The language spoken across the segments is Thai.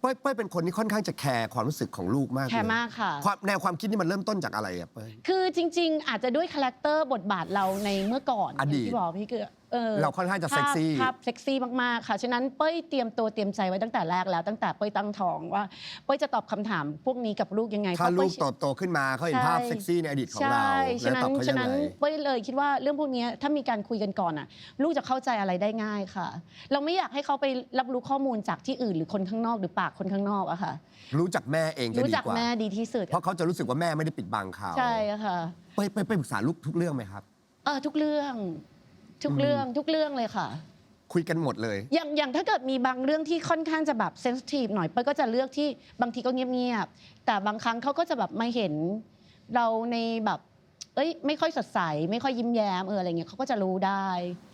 เป้ยเป้ยเป็นคนที่ค่อนข้างจะแคร์ความรู้สึกของลูกมากเลยแคร์มากค่ะ ความแนวความคิดนี่มันเริ่มต้นจากอะไรอะเป้ย คือจริง ๆ อาจจะด้วยคาแรคเตอร์บทบาทเราในเมื่อก่อนอดีต ย่างที่บอกพี่คือเออเราค่อนข้างจะเซ็กซี่ ภาพภาพเซ็กซี่มาก ๆ ค่ะ ฉะนั้นเป้ยเตรียมตัวเตรียมใจไว้ตั้งแต่แรกแล้ว ตั้งแต่เป้ยตั้งท้องว่า เป้ยจะตอบคำถามพวกนี้กับลูกยังไงถ้าเพระลูเป้กยโตโตขึ้นมาเขาเห็นภาพใช่ เซ็กซี่ในอดีตของใช่เราฉะแล้วนั้ตอบนเขาฉะยังนั้นไง เป้ยเลยคิดว่าเรื่องพวกนี้ถ้ามีการคุยกันก่อนอะ ลูกจะเข้าใจอะไรได้ง่ายค่ะ เราไม่อยากให้เขาไปรับรู้ข้อมูลจากที่อื่นหรือคนข้างนอกหรือปากคนข้างนอกอะค่ะ รู้จักแม่เองจะรู้ดีจักกว่า แม่ดีที่สุดเพราะเขาจะรู้สึกว่าแม่ไม่ได้ปิดบังเขาใช่อะค่ะเป้ยเป้ยเป้ยปรึกษาลูกทุกเรื่องไหมครับ เออทุกเรื่อง ทุกเรื่องทุกเรื่องเลยค่ะ คุยกันหมดเลย อย่างอย่างถ้าเกิดมีบางเรื่องที่ค่อนข้างจะแบบเซนซิทีฟหน่อยเป้ยก็จะเลือกที่บางทีก็เงียบๆแต่บางครั้งเขาก็จะแบบมาเห็น เราในแบบ เอ้ย ไม่ค่อยสดใส ไม่ค่อยยิ้มแย้มเอออะไรเงี้ยเขาก็จะรู้ได้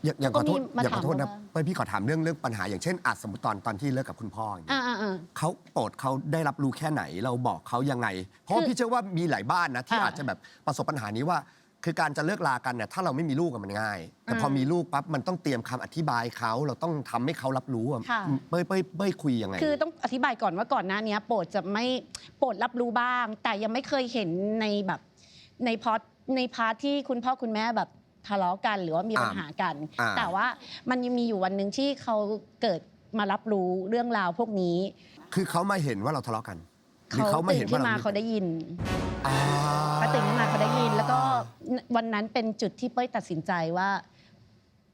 อย่าอย่าขอโทษก็มีมาอย่าขอโทษถามนะว่าเป้ยพี่ขอถามเรื่องเรื่องปัญหา อย่างเช่นอาจสมมติตอนตอนที่เลิกกับคุณพ่ออย่างเงี้ยอ่าอ่าอ่า เขาโปรดเขาได้รับรู้แค่ไหน เราบอกเขายังไง เพราะว่าคือพี่เชื่อว่ามีหลายบ้านนะที่อ่า อาจจะแบบประสบปัญหานี้ว่า คือการจะเลิกลากันเนี่ยถ้าเราไม่มีลูกอะมันง่าย แต่พออืมมีลูกปั๊บมันต้องเตรียมคำอธิบายเขาเราต้องทำให้เขารับรู้อะค่ะ เป้ยเป้ยเป้ยคุยยังไง คือต้องอธิบายก่อนว่าก่อนหน้านี้โปรดจะไม่โปรดรับรู้บ้าง แต่ยังไม่เคยเห็นในแบบในพอดในพาร์ทที่คุณพ่อคุณแม่แบบทะเลาะกันหรือว่ามีปัญหากัน อ่า แต่ว่ามันยังมีอยู่วันหนึ่งที่เขาเกิดมารับรู้เรื่องราวพวกนี้คือเขามาเห็นว่าเราทะเลาะกันหรือเขาเขามาตื่เห็นนขึ้ว่านเรา มาเขาได้ยินอ่า เขาตื่นขึ้นมาเขาได้ยิน แล้วก็วันนั้นเป็นจุดที่เป้ยตัดสินใจว่า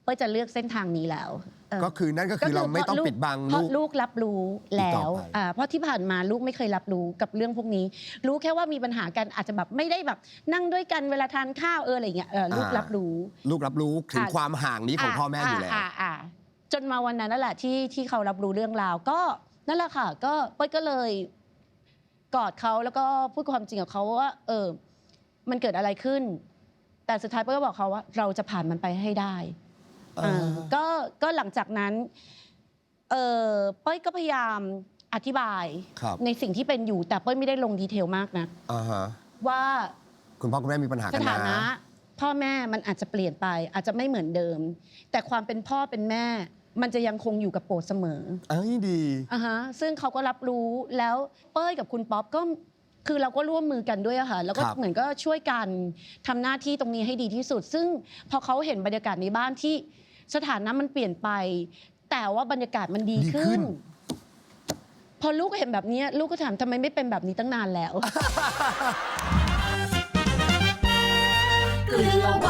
เป้ยจะเลือกเส้นทางนี้แล้วเออก็คือนั่นก็คือเราไม่ต้องปิดบังเพลูราะก ลูกรับรู้แล้วอีกต่อไป อ่าเพราะที่ผ่านมาลูกไม่เคยรับรู้กับเรื่องพวกนี้ รู้แค่ว่ามีปัญหากันอาจจะแบบไม่ได้แบบ นั่งด้วยกันเวลาทานข้าวเอออะไรเงี้ยเออลูกรับรู้ ลูกรับรู้ถึงอะ ความห่างนี้ของพ่อแม่อยู่แล้วาอ่าจนมาวันนั้นนั่นแหละที่ที่เขารับรู้เรื่องราวก็นั่นแหละค่ะ ก็เป้ยก็เลย กอดเขาแล้วก็พูดความจริงกับเขาว่า เออ มันเกิดอะไรขึ้น แต่สุดท้ายเป้ยก็บอกเขาว่า เราจะผ่านมันไปให้ได้เอออ่าก็ก็หลังจากนั้น เออเป้ยก็พยายามอธิบายครับ ในสิ่งที่เป็นอยู่ แต่เป้ยไม่ได้ลงดีเทลมากนะอ่าฮะว่าคุณพ่อคุณแม่มีปัญหาสกันถานะ นะ พ่อแม่มันอาจจะเปลี่ยนไปอาจจะไม่เหมือนเดิม แต่ความเป็นพ่อเป็นแม่ มันจะยังคงอยู่กับโปรดเสมอเอ้ยดี อ่าฮะซึ่งเขาก็รับรู้แล้วเป้ยกับคุณป๊อปก็คือเราก็ร่วมมือกันด้วยอะค่ะแล้วก็ครับ เหมือนก็ช่วยกันทำหน้าที่ตรงนี้ให้ดีที่สุด ซึ่งพอเขาเห็นบรรยากาศในบ้านที่สถานะมันเปลี่ยนไป แต่ว่าบรรยากาศมันดีดีขึ้ขึ้น น พอลูกเห็นแบบนี้ลูกก็ถามทำไมไม่เป็นแบบนี้ตั้งนานแล้ว เกลือวันเดอ